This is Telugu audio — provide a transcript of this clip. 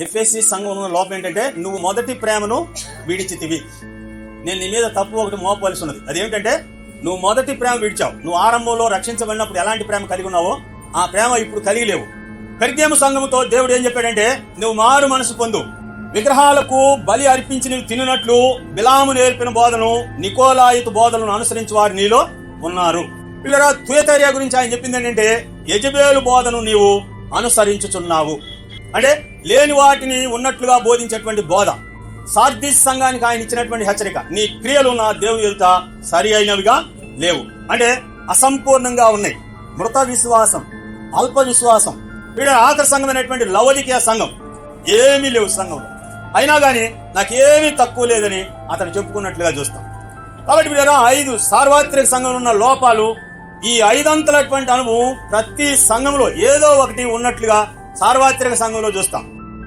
ఎఫ్ఎస్సి సంఘం లోపం ఏంటంటే నువ్వు మొదటి ప్రేమను విడిచితివి. నేను నీ మీద తప్పు ఒకటి మోపవలసి ఉన్నది. అదేమిటంటే నువ్వు మొదటి ప్రేమ విడిచావు. నువ్వు ఆరంభంలో రక్షించబడినప్పుడు ఎలాంటి ప్రేమ కలిగి ఉన్నావో ఆ ప్రేమ ఇప్పుడు కలిగి లేవు. పెరిగేము సంఘముతో దేవుడు ఏం చెప్పాడంటే నువ్వు మారు మనసు పొందు. విగ్రహాలకు బలి అర్పించి నీవు తినునట్లు బిలాము నేర్పిన బోధను నికోలాయుత బోధలను అనుసరించి వారు నీలో ఉన్నారు. పిల్లరా తుయతరియా గురించి ఆయన చెప్పింది ఏంటంటే యజబేలు బోధను నీవు అనుసరించుచున్నావు. అంటే లేని వాటిని ఉన్నట్లుగా బోధించేటువంటి బోధ. సార్దిస్ సంఘానికి ఆయన ఇచ్చినటువంటి హెచ్చరిక నీ క్రియలు నా దేవుని ఎదుట సరి అయినవిగా లేవు. అంటే అసంపూర్ణంగా ఉన్నాయి. మృత విశ్వాసం అల్ప విశ్వాసం వీడ ఆఖరి సంఘం అనేటువంటి లవలికీయ సంఘం. ఏమీ లేవు సంఘం అయినా కానీ నాకేమీ తక్కువ లేదని అతను చెప్పుకున్నట్లుగా చూస్తాం. కాబట్టి వీళ్ళ ఐదు సార్వత్రిక సంఘంలో ఉన్న లోపాలు ఈ ఐదంతలటువంటి అనుభవం ప్రతి సంఘంలో ఏదో ఒకటి ఉన్నట్లుగా సార్వత్రిక సంఘంలో చూస్తాం.